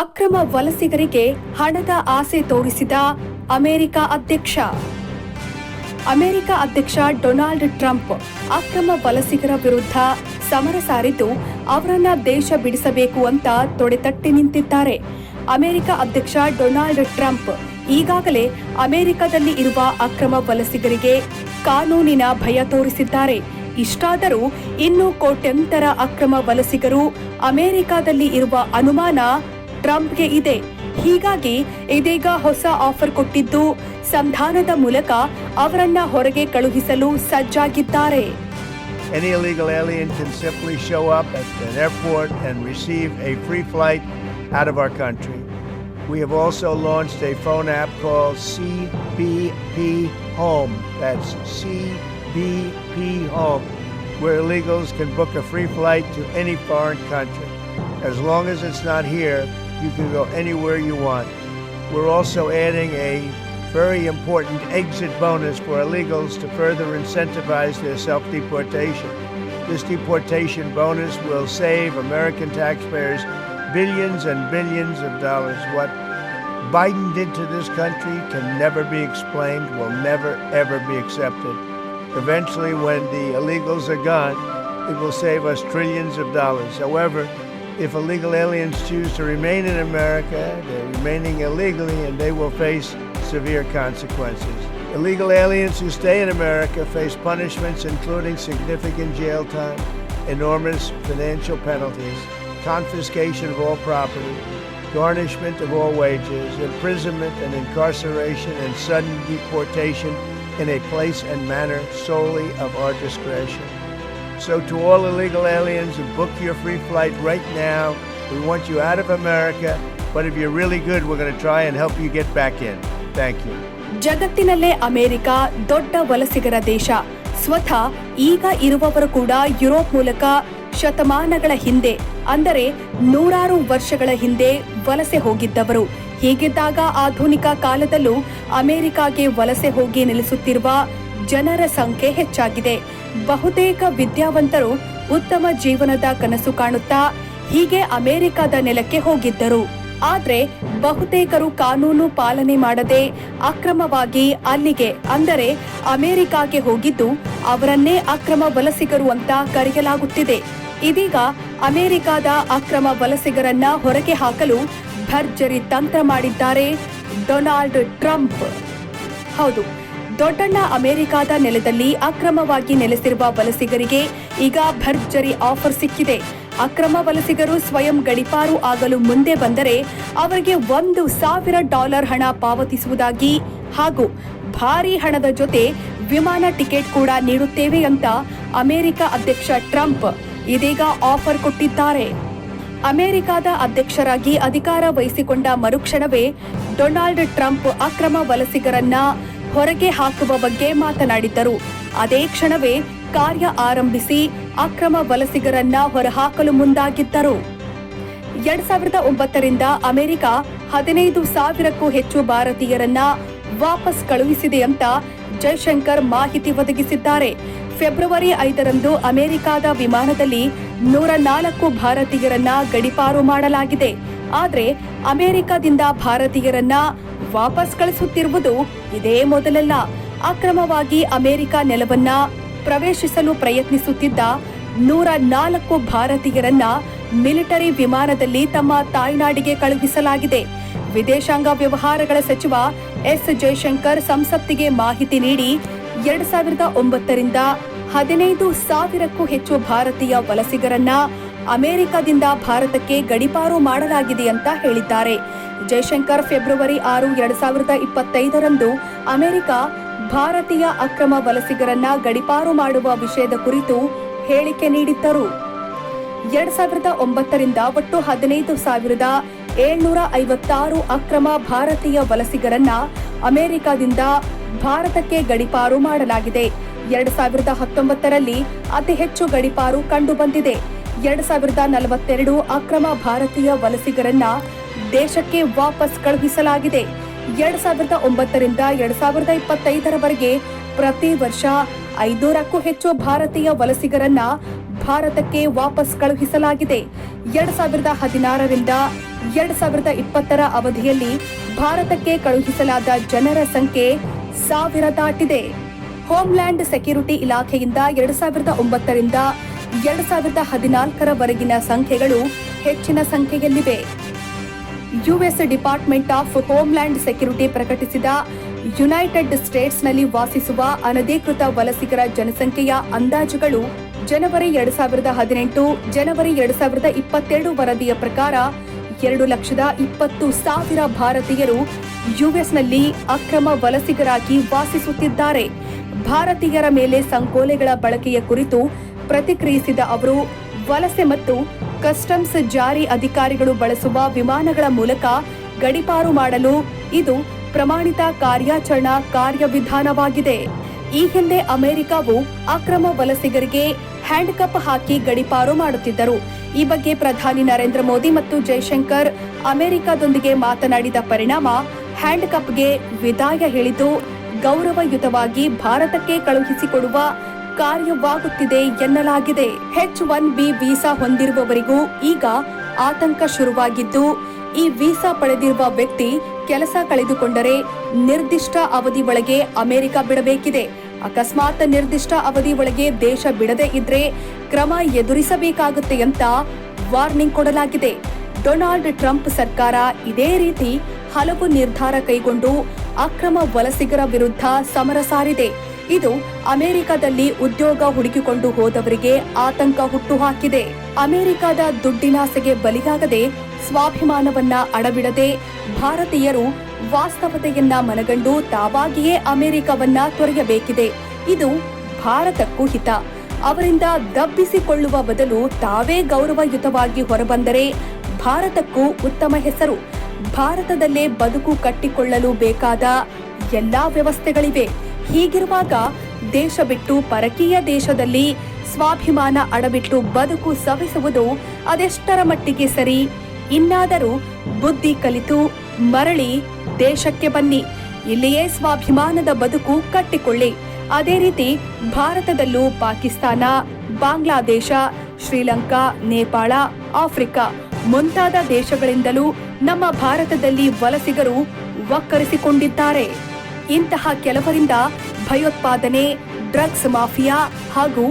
ಅಕ್ರಮ ವಲಸಿಗರಿಗೆ ಹಣದ ಆಸೆ ತೋರಿಸಿದ ಅಮೆರಿಕ ಅಧ್ಯಕ್ಷ. ಅಮೆರಿಕ ಅಧ್ಯಕ್ಷ ಡೊನಾಲ್ಡ್ ಟ್ರಂಪ್ ಅಕ್ರಮ ವಲಸಿಗರ ವಿರುದ್ಧ ಸಮರ ಸಾರಿದ್ದು ಅವರನ್ನ ದೇಶ ಬಿಡಿಸಬೇಕು ಅಂತ ತೊಡೆತಟ್ಟಿ ನಿಂತಿದ್ದಾರೆ. ಅಮೆರಿಕ ಅಧ್ಯಕ್ಷ ಡೊನಾಲ್ಡ್ ಟ್ರಂಪ್ ಈಗಾಗಲೇ ಅಮೆರಿಕದಲ್ಲಿ ಇರುವ ಅಕ್ರಮ ವಲಸಿಗರಿಗೆ ಕಾನೂನಿನ ಭಯ ತೋರಿಸಿದ್ದಾರೆ. ಇಷ್ಟಾದರೂ ಇನ್ನೂ ಕೋಟ್ಯಂತರ ಅಕ್ರಮ ವಲಸಿಗರು ಅಮೆರಿಕದಲ್ಲಿ ಇರುವ ಅನುಮಾನ ಟ್ರಂಪ್ಗೆ ಇದೆ ಹೀಗಾಗಿ ಇದೀಗ ಹೊಸ ಆಫರ್ ಕೊಟ್ಟಿದ್ದು ಸಂಧಾನದ ಮೂಲಕ ಅವರನ್ನ ಹೊರಗೆ ಕಳುಹಿಸಲು ಸಜ್ಜಾಗಿದ್ದಾರೆ Any illegal alien can simply show up at an airport and receive a free flight out of our country. We have also launched a phone app called CBP Home. That's CBP Home, where illegals can book a free flight to any foreign country. As long as it's not here, you can go anywhere you want. We're also adding a very important exit bonus for illegals to further incentivize their self deportation. This deportation bonus will save American taxpayers billions and billions of dollars. What Biden did to this country can never be explained, will never, ever be accepted. Eventually, when the illegals are gone, it will save us trillions of dollars. However, if illegal aliens choose to remain in America, they're remaining illegally and they will face severe consequences. Illegal aliens who stay in America face punishments including significant jail time, enormous financial penalties, confiscation of all property, garnishment of all wages, imprisonment and incarceration, and sudden deportation in a place and manner solely of our discretion. So, to all illegal aliens who book your free flight right now, we want you out of America, but if you're really good, we're going to try and help you get back in. Thank you. ಜಗತ್ತಿನಲ್ಲೇ America ದೊಡ್ಡ ವಲಸಿಗರ ದೇಶ ಸ್ವತಃ ಈಗ ಇರುವವರು ಕೂಡ Europe ಮೂಲಕ ಶತಮಾನಗಳ ಹಿಂದೆ ಅಂದರೆ ನೂರಾರು ವರ್ಷಗಳ ಹಿಂದೆ ವಲಸೆ ಹೋಗಿದ್ದವರು ಹೀಗಿದ್ದಾಗ ಆಧುನಿಕ ಕಾಲದಲ್ಲೂ ಅಮೆರಿಕಾಗೆ ವಲಸೆ ಹೋಗಿ ನೆಲೆಸುತ್ತಿರುವ ಜನರ ಸಂಖ್ಯೆ ಹೆಚ್ಚಾಗಿದೆ ಬಹುತೇಕ ವಿದ್ಯಾವಂತರು ಉತ್ತಮ ಜೀವನದ ಕನಸು ಕಾಣುತ್ತಾ ಹೀಗೆ ಅಮೆರಿಕದ ನೆಲಕ್ಕೆ ಹೋಗಿದ್ದರು. ಆದ್ರೆ ಬಹುತೇಕರು ಕಾನೂನು ಪಾಲನೆ ಮಾಡದೆ ಅಕ್ರಮವಾಗಿ ಅಲ್ಲಿಗೆ, ಅಂದರೆ ಅಮೆರಿಕಾಗೆ ಹೋಗಿದ್ದು ಅವರನ್ನೇ ಅಕ್ರಮ ವಲಸಿಗರು ಅಂತ ಕರೆಯಲಾಗುತ್ತಿದೆ. ಇದೀಗ ಅಮೆರಿಕಾದ ಅಕ್ರಮ ವಲಸಿಗರನ್ನ ಹೊರಗೆ ಹಾಕಲು ಭರ್ಜರಿ ತಂತ್ರ ಮಾಡಿದ್ದಾರೆ ಡೊನಾಲ್ಡ್ ಟ್ರಂಪ್. ಹೌದು. ದೊಡ್ಡಣ್ಣ ಅಮೆರಿಕಾದ ನೆಲದಲ್ಲಿ ಅಕ್ರಮವಾಗಿ ನೆಲೆಸಿರುವ ವಲಸಿಗರಿಗೆ ಈಗ ಭರ್ಜರಿ ಆಫರ್ ಸಿಕ್ಕಿದೆ. ಅಕ್ರಮ ವಲಸಿಗರು ಸ್ವಯಂ ಗಡಿಪಾರು ಆಗಲು ಮುಂದೆ ಬಂದರೆ ಅವರಿಗೆ ಒಂದು ಸಾವಿರ ಡಾಲರ್ ಹಣ ಪಾವತಿಸುವುದಾಗಿ ಹಾಗೂ ಭಾರಿ ಹಣದ ಜೊತೆ ವಿಮಾನ ಟಿಕೆಟ್ ಕೂಡ ನೀಡುತ್ತೇವೆ ಅಂತ ಅಮೆರಿಕ ಅಧ್ಯಕ್ಷ ಟ್ರಂಪ್ ಇದೀಗ ಆಫರ್ ಕೊಟ್ಟಿದ್ದಾರೆ. ಅಮೆರಿಕದ ಅಧ್ಯಕ್ಷರಾಗಿ ಅಧಿಕಾರ ವಹಿಸಿಕೊಂಡ ಮರುಕ್ಷಣವೇ ಡೊನಾಲ್ಡ್ ಟ್ರಂಪ್ ಅಕ್ರಮ ವಲಸಿಗರನ್ನ ಹೊರಗೆ ಹಾಕುವ ಬಗ್ಗೆ ಮಾತನಾಡಿದ್ದರು. ಅದೇ ಕ್ಷಣವೇ ಕಾರ್ಯ ಆರಂಭಿಸಿ ಅಕ್ರಮ ವಲಸಿಗರನ್ನ ಹೊರಹಾಕಲು ಮುಂದಾಗಿದ್ದರು. ಎರಡ್ ಸಾವಿರದ ಒಂಬತ್ತರಿಂದ ಅಮೆರಿಕ ಹದಿನೈದು ಸಾವಿರಕ್ಕೂ ಹೆಚ್ಚು ಭಾರತೀಯರನ್ನ ವಾಪಸ್ ಕಳುಹಿಸಿದೆ ಅಂತ ಜೈಶಂಕರ್ ಮಾಹಿತಿ ಒದಗಿಸಿದ್ದಾರೆ. ಫೆಬ್ರವರಿ ಐದರಂದು ಅಮೆರಿಕದ ವಿಮಾನದಲ್ಲಿ ನೂರ ನಾಲ್ಕು ಭಾರತೀಯರನ್ನ ಗಡಿಪಾರು ಮಾಡಲಾಗಿದೆ. ಆದರೆ ಅಮೆರಿಕದಿಂದ ಭಾರತೀಯರನ್ನ ವಾಪಸ್ ಕಳಿಸುತ್ತಿರುವುದು ಇದೇ ಮೊದಲಲ್ಲ. ಅಕ್ರಮವಾಗಿ ಅಮೆರಿಕ ನೆಲವನ್ನ ಪ್ರವೇಶಿಸಲು ಪ್ರಯತ್ನಿಸುತ್ತಿದ್ದ ನೂರ ನಾಲ್ಕು ಭಾರತೀಯರನ್ನ ಮಿಲಿಟರಿ ವಿಮಾನದಲ್ಲಿ ತಮ್ಮ ತಾಯ್ನಾಡಿಗೆ ಕಳುಹಿಸಲಾಗಿದೆ. ವಿದೇಶಾಂಗ ವ್ಯವಹಾರಗಳ ಸಚಿವ ಎಸ್. ಜೈಶಂಕರ್ ಸಂಸತ್ತಿಗೆ ಮಾಹಿತಿ ನೀಡಿ ಎರಡ್ ಸಾವಿರದ ಒಂಬತ್ತರಿಂದ ಹದಿನೈದು ಸಾವಿರಕ್ಕೂ ಹೆಚ್ಚು ಭಾರತೀಯ ವಲಸಿಗರನ್ನ ಅಮೆರಿಕದಿಂದ ಭಾರತಕ್ಕೆ ಗಡಿಪಾರು ಮಾಡಲಾಗಿದೆ ಅಂತ ಹೇಳಿದ್ದಾರೆ. ಜೈಶಂಕರ್ ಫೆಬ್ರವರಿ ಆರು, ಎರಡ್ ಸಾವಿರದ ಇಪ್ಪತ್ತೈದರಂದು ಅಮೆರಿಕ ಭಾರತೀಯ ಅಕ್ರಮ ವಲಸಿಗರನ್ನ ಗಡಿಪಾರು ಮಾಡುವ ವಿಷಯದ ಕುರಿತು ಹೇಳಿಕೆ ನೀಡಿದ್ದರು. ಎರಡ್ ಸಾವಿರದ ಒಂಬತ್ತರಿಂದ ಒಟ್ಟು ಹದಿನೈದು ಸಾವಿರದ ಏಳ್ನೂರ ಐವತ್ತಾರು ಅಕ್ರಮ ಭಾರತೀಯ ವಲಸಿಗರನ್ನ ಅಮೆರಿಕದಿಂದ ಭಾರತಕ್ಕೆ ಗಡಿಪಾರು ಮಾಡಲಾಗಿದೆ. ಎರಡ್ ಸಾವಿರದ ಹತ್ತೊಂಬತ್ತರಲ್ಲಿ ಅತಿ ಹೆಚ್ಚು ಗಡಿಪಾರು ಕಂಡುಬಂದಿದೆ. ಎರಡ್ ಸಾವಿರದ ನಲವತ್ತೆರಡು ಅಕ್ರಮ ಭಾರತೀಯ ವಲಸಿಗರನ್ನ ದೇಶಕ್ಕೆ ವಾಪಸ್ ಕಳುಹಿಸಲಾಗಿದೆ. ಎರಡ್ ಸಾವಿರದ ಒಂಬತ್ತರಿಂದ ಎರಡ್ ಸಾವಿರದ ಇಪ್ಪತ್ತೈದರವರೆಗೆ ಪ್ರತಿ ವರ್ಷ ಐನೂರಕ್ಕೂ ಹೆಚ್ಚು ಭಾರತೀಯ ವಲಸಿಗರನ್ನ ಭಾರತಕ್ಕೆ ವಾಪಸ್ ಕಳುಹಿಸಲಾಗಿದೆ. ಎರಡ್ ಸಾವಿರದ ಹದಿನಾರರಿಂದ ಎರಡ್ ಸಾವಿರದ ಇಪ್ಪತ್ತರ ಅವಧಿಯಲ್ಲಿ ಭಾರತಕ್ಕೆ ಕಳುಹಿಸಲಾದ ಜನರ ಸಂಖ್ಯೆ ಸಾವಿರ ದಾಟಿದೆ. ಹೋಮ್ಲ್ಯಾಂಡ್ ಸೆಕ್ಯೂರಿಟಿ ಇಲಾಖೆಯಿಂದ ಎರಡ್ ಸಾವಿರದ ಒಂಬತ್ತರಿಂದ ಎರಡ್ ಸಾವಿರದ ಹದಿನಾಲ್ಕರವರೆಗಿನ ಸಂಖ್ಯೆಗಳು ಹೆಚ್ಚಿನ ಸಂಖ್ಯೆಯಲ್ಲಿವೆ. U S department of homeland security ಪ್ರಕಟಿಸಿದ ಯುನೈಟೆಡ್ ಸ್ಟೇಟ್ಸ್ನಲ್ಲಿ ವಾಸಿಸುವ ಅನಧಿಕೃತ ವಲಸಿಗರ ಜನಸಂಖ್ಯೆಯ ಅಂದಾಜುಗಳು ಜನವರಿ ಎರಡು ಸಾವಿರದ ಹದಿನೆಂಟು, ಜನವರಿ ಎರಡು ಸಾವಿರದ ಇಪ್ಪತ್ತೆರಡು ವರದಿಯ ಪ್ರಕಾರ ಎರಡು ಲಕ್ಷದ ಇಪ್ಪತ್ತು ಸಾವಿರ ಭಾರತೀಯರು ಯುಎಸ್ನಲ್ಲಿ ಅಕ್ರಮ ವಲಸಿಗರಾಗಿ ವಾಸಿಸುತ್ತಿದ್ದಾರೆ. ಭಾರತೀಯರ ಮೇಲೆ ಸಂಕೋಲೆಗಳ ಬಳಕೆಯ ಕುರಿತು ಪ್ರತಿಕ್ರಿಯಿಸಿದ ಅವರು ವಲಸೆ ಮತ್ತು ಕಸ್ಟಮ್ಸ್ ಜಾರಿ ಅಧಿಕಾರಿಗಳು ಬಳಸುವ ವಿಮಾನಗಳ ಮೂಲಕ ಗಡಿಪಾರು ಮಾಡಲು ಇದು ಪ್ರಮಾಣಿತ ಕಾರ್ಯಾಚರಣಾ ಕಾರ್ಯವಿಧಾನವಾಗಿದೆ. ಈ ಹಿಂದೆ ಅಮೆರಿಕವು ಅಕ್ರಮ ವಲಸಿಗರಿಗೆ ಹ್ಯಾಂಡ್ ಕಪ್ ಹಾಕಿ ಗಡಿಪಾರು ಮಾಡುತ್ತಿದ್ದರು. ಈ ಬಗ್ಗೆ ಪ್ರಧಾನಿ ನರೇಂದ್ರ ಮೋದಿ ಮತ್ತು ಜೈಶಂಕರ್ ಅಮೆರಿಕದೊಂದಿಗೆ ಮಾತನಾಡಿದ ಪರಿಣಾಮ ಹ್ಯಾಂಡ್ ಕಪ್ಗೆ ವಿದಾಯ ಹೇಳಿದ್ದು, ಗೌರವಯುತವಾಗಿ ಭಾರತಕ್ಕೆ ಕಳುಹಿಸಿಕೊಡುವ ಕಾರ್ಯವಾಗುತ್ತಿದೆ ಎನ್ನಲಾಗಿದೆ. ಹೆಚ್ ಒನ್ ಬಿ ವೀಸಾ ಹೊಂದಿರುವವರಿಗೂ ಈಗ ಆತಂಕ ಶುರುವಾಗಿದ್ದು, ಈ ವೀಸಾ ಪಡೆದಿರುವ ವ್ಯಕ್ತಿ ಕೆಲಸ ಕಳೆದುಕೊಂಡರೆ ನಿರ್ದಿಷ್ಟ ಅವಧಿ ಒಳಗೆ ಅಮೆರಿಕ ಬಿಡಬೇಕಿದೆ. ಅಕಸ್ಮಾತ್ ನಿರ್ದಿಷ್ಟ ಅವಧಿ ಒಳಗೆ ದೇಶ ಬಿಡದೇ ಇದ್ರೆ ಕ್ರಮ ಎದುರಿಸಬೇಕಾಗುತ್ತೆ ಅಂತ ವಾರ್ನಿಂಗ್ ಕೊಡಲಾಗಿದೆ. ಡೊನಾಲ್ಡ್ ಟ್ರಂಪ್ ಸರ್ಕಾರ ಇದೇ ರೀತಿ ಹಲವು ನಿರ್ಧಾರ ಕೈಗೊಂಡು ಅಕ್ರಮ ವಲಸಿಗರ ವಿರುದ್ಧ ಸಮರ ಸಾರಿದೆ. ಇದು ಅಮೆರಿಕದಲ್ಲಿ ಉದ್ಯೋಗ ಹುಡುಕಿಕೊಂಡು ಹೋದವರಿಗೆ ಆತಂಕ ಹುಟ್ಟುಹಾಕಿದೆ. ಅಮೆರಿಕದ ದುಡ್ಡಿನಾಸೆಗೆ ಬಲಿಯಾಗದೆ ಸ್ವಾಭಿಮಾನವನ್ನ ಅಡಬಿಡದೆ ಭಾರತೀಯರು ವಾಸ್ತವತೆಯನ್ನ ಮನಗಂಡು ತಾವಾಗಿಯೇ ಅಮೆರಿಕವನ್ನ ತೊರೆಯಬೇಕಿದೆ. ಇದು ಭಾರತಕ್ಕೂ ಹಿತ. ಅವರಿಂದ ದಬ್ಬಿಸಿಕೊಳ್ಳುವ ಬದಲು ತಾವೇ ಗೌರವಯುತವಾಗಿ ಹೊರಬಂದರೆ ಭಾರತಕ್ಕೂ ಉತ್ತಮ ಹೆಸರು. ಭಾರತದಲ್ಲೇ ಬದುಕು ಕಟ್ಟಿಕೊಳ್ಳಲು ಬೇಕಾದ ಎಲ್ಲಾ ವ್ಯವಸ್ಥೆಗಳಿವೆ. ಹೀಗಿರುವಾಗ ದೇಶ ಬಿಟ್ಟು ಪರಕೀಯ ದೇಶದಲ್ಲಿ ಸ್ವಾಭಿಮಾನ ಅಡಬಿಟ್ಟು ಬದುಕು ಸವಿಸುವುದು ಅದೆಷ್ಟರ ಮಟ್ಟಿಗೆ ಸರಿ? ಇನ್ನಾದರೂ ಬುದ್ಧಿ ಕಲಿತು ಮರಳಿ ದೇಶಕ್ಕೆ ಬನ್ನಿ. ಇಲ್ಲಿಯೇ ಸ್ವಾಭಿಮಾನದ ಬದುಕು ಕಟ್ಟಿಕೊಳ್ಳಿ. ಅದೇ ರೀತಿ ಭಾರತದಲ್ಲೂ ಪಾಕಿಸ್ತಾನ, ಬಾಂಗ್ಲಾದೇಶ, ಶ್ರೀಲಂಕಾ, ನೇಪಾಳ, ಆಫ್ರಿಕಾ ಮುಂತಾದ ದೇಶಗಳಿಂದಲೂ ನಮ್ಮ ಭಾರತದಲ್ಲಿ ವಲಸಿಗರು ವಕ್ಕರಿಸಿಕೊಂಡಿದ್ದಾರೆ. ಇಂತಹ ಕೆಲವರಿಂದ ಭಯೋತ್ಪಾದನೆ, ಡ್ರಗ್ಸ್ ಮಾಫಿಯಾ ಹಾಗೂ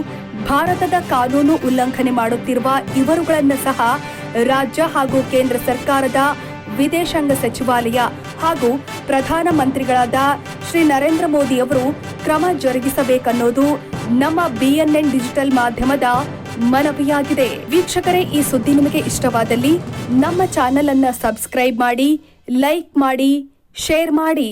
ಭಾರತದ ಕಾನೂನು ಉಲ್ಲಂಘನೆ ಮಾಡುತ್ತಿರುವ ಇವರುಗಳನ್ನು ಸಹ ರಾಜ್ಯ ಹಾಗೂ ಕೇಂದ್ರ ಸರ್ಕಾರದ ವಿದೇಶಾಂಗ ಸಚಿವಾಲಯ ಹಾಗೂ ಪ್ರಧಾನಮಂತ್ರಿಗಳಾದ ಶ್ರೀ ನರೇಂದ್ರ ಮೋದಿ ಅವರು ಕ್ರಮ ಜರುಗಿಸಬೇಕನ್ನೋದು ನಮ್ಮ ಬಿಎನ್ಎನ್ ಡಿಜಿಟಲ್ ಮಾಧ್ಯಮದ ಮನವಿಯಾಗಿದೆ. ವೀಕ್ಷಕರೇ, ಈ ಸುದ್ದಿ ನಿಮಗೆ ಇಷ್ಟವಾದಲ್ಲಿ ನಮ್ಮ ಚಾನೆಲ್ ಅನ್ನ ಸಬ್ಸ್ಕ್ರೈಬ್ ಮಾಡಿ, ಲೈಕ್ ಮಾಡಿ, ಶೇರ್ ಮಾಡಿ.